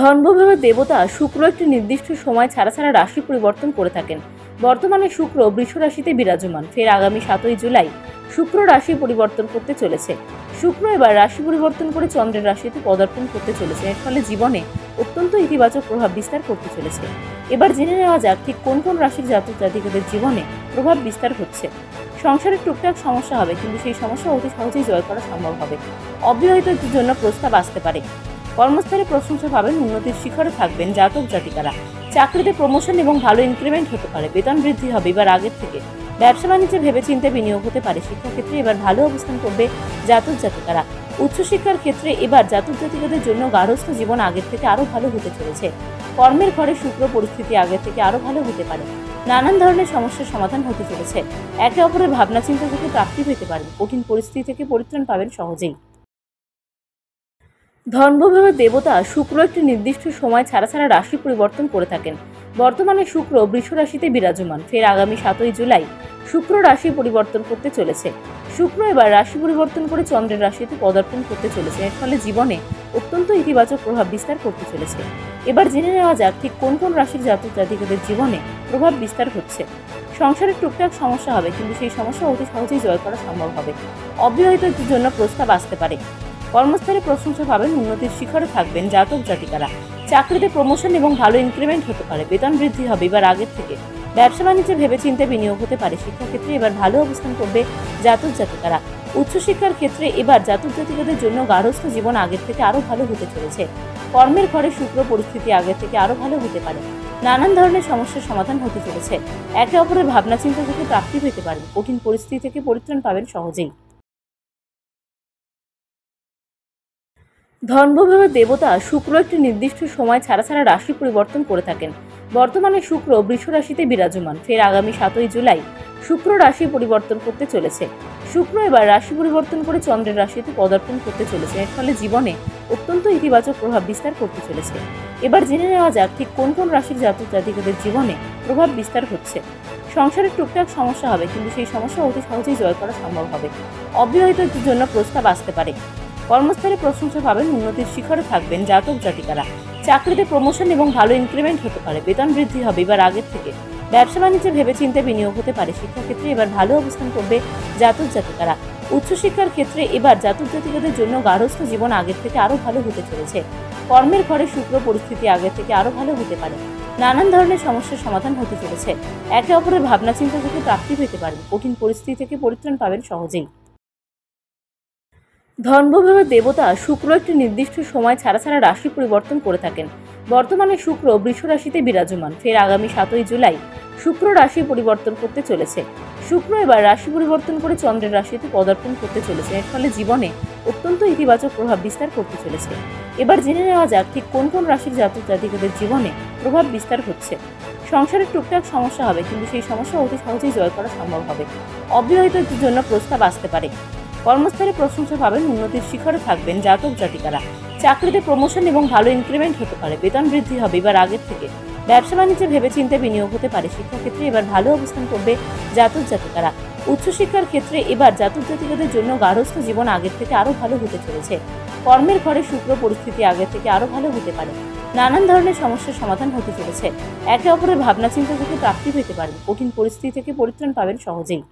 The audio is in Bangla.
ধর্মভাবে দেবতা শুক্র একটি নির্দিষ্ট সময় ছাড়া ছাড়া রাশি পরিবর্তন করে থাকেন। বর্তমানে শুক্র বৃষ রাশিতে বিরাজমান, ফের আগামী সাতই জুলাই শুক্র রাশি পরিবর্তন করতে চলেছে। শুক্র এবার রাশি পরিবর্তন করে চন্দ্রের রাশিতে পদার্পণ করতে চলেছে, এর ফলে জীবনে অত্যন্ত ইতিবাচক প্রভাব বিস্তার করতে চলেছে। এবার জেনে নেওয়া যাক ঠিক কোন কোন রাশির জাতক জাতিকাদের জীবনে প্রভাব বিস্তার হচ্ছে। সংসারে টুকটাক সমস্যা হবে, কিন্তু সেই সমস্যা অতি সহজেই জয় করা সম্ভব হবে। অবিবাহিতদের জন্য প্রস্তাব আসতে পারে। কর্মস্থলে প্রশংসা পাবেন উন্নতির শিখরে থাকবেন জাতক জাতিকারা। চাকরিতে প্রমোশন এবং ভালো ইনক্রিমেন্ট হতে পারে। বেতন বৃদ্ধি হবে এবার আগের থেকে। ব্যবসা বাণিজ্যে ভেবেচিন্তে বিনিয়োগ হতে পারে। শিক্ষাক্ষেত্রে এবার ভালো অবস্থান করবে জাতক জাতিকারা। উচ্চশিক্ষার ক্ষেত্রে এবার জাতক জাতিকাদের জন্য গার্হস্থ জীবন আগের থেকে আরও ভালো হতে চলেছে। কর্মের ঘরে শুক্র পরিস্থিতি আগের থেকে আরও ভালো হতে পারে। নানান ধরনের সমস্যার সমাধান হতে চলেছে। একে অপরের ভাবনা চিন্তা থেকে প্রাপ্তি পেতে পারেন। কঠিন পরিস্থিতি থেকে পরিত্রাণ পাবেন সহজেই। ধর্মভাবে দেবতা শুক্র একটি নির্দিষ্ট সময় ছাড়া ছাড়া রাশি পরিবর্তন করে থাকেন। বর্তমানে শুক্র বৃষ রাশিতে বিরাজমান। ফের আগামী সাতই জুলাই শুক্র রাশি পরিবর্তন করতে চলেছে। শুক্র এবার রাশি পরিবর্তন করে চন্দ্রের রাশিতে পদার্পণ করতে চলেছে। এর ফলে জীবনে অত্যন্ত ইতিবাচক প্রভাব বিস্তার করতে চলেছে। এবার জেনে নেওয়া যাক ঠিক কোন কোন রাশির জাতক জাতিকাদের জীবনে প্রভাব বিস্তার হচ্ছে। সংসারে টুকটাক সমস্যা হবে, কিন্তু সেই সমস্যা অতি সহজেই জয় করা সম্ভব হবে। অবিবাহিতদের জন্য প্রস্তাব আসতে পারে। কর্মস্থলে প্রশংসা পাবেন উন্নতির শিখরে থাকবেন জাতক জাতিকারা। চাকরিতে প্রমোশন এবং ভালো ইনক্রিমেন্ট হতে পারে। বেতন বৃদ্ধি হবে এবার আগের থেকে। ব্যবসা বাণিজ্যে ভেবেচিন্তে বিনিয়োগ হতে পারে। শিক্ষাক্ষেত্রে এবার ভালো অবস্থান করবে জাতক জাতিকারা। উচ্চশিক্ষার ক্ষেত্রে এবার জাতক জাতিকাদের জন্য গার্হস্থ জীবন আগের থেকে আরও ভালো হতে চলেছে। কর্মের ঘরে শুক্র পরিস্থিতি আগের থেকে আরও ভালো হতে পারে। নানান ধরনের সমস্যার সমাধান হতে চলেছে। একে অপরের ভাবনা চিন্তা থেকে প্রাপ্তি পেতে পারেন। কঠিন পরিস্থিতি থেকে পরিত্রাণ পাবেন সহজেই। ধর্মভাবে দেবতা শুক্র একটি নির্দিষ্ট সময় ছাড়া ছাড়া রাশি পরিবর্তন করে থাকেন। বর্তমানে শুক্র বৃষ রাশিতে বিরাজমান। ফের আগামী সাতই জুলাই শুক্র রাশি পরিবর্তন করতে চলেছে। শুক্র এবার রাশি পরিবর্তন করে চন্দ্রের রাশিতে পদার্পণ করতে চলেছে। এর ফলে জীবনে অত্যন্ত ইতিবাচক প্রভাব বিস্তার করতে চলেছে। এবার জেনে নেওয়া যাক ঠিক কোন কোন রাশির জাতক জাতিকাদের জীবনে প্রভাব বিস্তার হচ্ছে। সংসারে টুকটাক সমস্যা হবে, কিন্তু সেই সমস্যা অতি সহজেই জয় করা সম্ভব হবে। অবিবাহিতদের জন্য প্রস্তাব আসতে পারে। কর্মস্থলে প্রশংসা পাবেন উন্নতির শিখরে থাকবেন জাতক জাতিকারা। চাকরিতে প্রমোশন এবং ভালো ইনক্রিমেন্ট হতে পারে, বেতন বৃদ্ধি হবে এবার আগের থেকে। ব্যবসা বাণিজ্যে ভেবেচিন্তে বিনিয়োগ হতে পারে, শিক্ষাক্ষেত্রে এবার ভালো অবস্থান করবে জাতক জাতিকারা। উচ্চশিক্ষার ক্ষেত্রে এবার জাতক জাতিকাদের জন্য গার্হস্থ জীবন আগের থেকে আরও ভালো হতে চলেছে। কর্মের ঘরে শুক্র পরিস্থিতি আগের থেকে আরও ভালো হতে পারে। নানান ধরনের সমস্যার সমাধান হতে চলেছে। একে অপরের ভাবনা চিন্তা থেকে প্রাপ্তি পেতে পারেন। কঠিন পরিস্থিতি থেকে পরিত্রাণ পাবেন সহজেই। ধর্মভাবে দেবতা শুক্র একটি নির্দিষ্ট সময় ছাড়া ছাড়া রাশি পরিবর্তন করে থাকেন। বর্তমানে শুক্র বৃষ রাশিতে বিরাজমান। ফের আগামী সাতই জুলাই শুক্র রাশি পরিবর্তন করতে চলেছে। শুক্র এবার রাশি পরিবর্তন করে চন্দ্রের রাশিতে পদার্পণ করতে চলেছে। এর ফলে জীবনে অত্যন্ত ইতিবাচক প্রভাব বিস্তার করতে চলেছে। এবার জেনে নেওয়া যাক ঠিক কোন কোন রাশির জাতক জাতিকাদের জীবনে প্রভাব বিস্তার হচ্ছে। সংসারে টুকটাক সমস্যা হবে, কিন্তু সেই সমস্যা অতি সহজেই জয় করা সম্ভব হবে। অবিবাহিতদের জন্য প্রস্তাব আসতে পারে। কর্মস্থলে প্রশংসা পাবেন উন্নতির শিখরে থাকবেন জাতক জাতিকারা। চাকরিতে প্রমোশন এবং ভালো ইনক্রিমেন্ট হতে পারে। বেতন বৃদ্ধি হবে এবার আগের থেকে। ব্যবসা বাণিজ্যে ভেবেচিন্তে বিনিয়োগ হতে পারে। শিক্ষাক্ষেত্রে এবার ভালো অবস্থান করবে জাতক জাতিকারা। উচ্চশিক্ষার ক্ষেত্রে এবার জাতক জাতিকাদের জন্য গার্হস্থ জীবন আগের থেকে আরও ভালো হতে চলেছে। কর্মের ঘরে শুক্র পরিস্থিতি আগের থেকে আরও ভালো হতে পারে। নানান ধরনের সমস্যার সমাধান হতে চলেছে। একে অপরের ভাবনা চিন্তা থেকে প্রাপ্তি পেতে পারেন। কঠিন পরিস্থিতি থেকে পরিত্রাণ পাবেন সহজেই।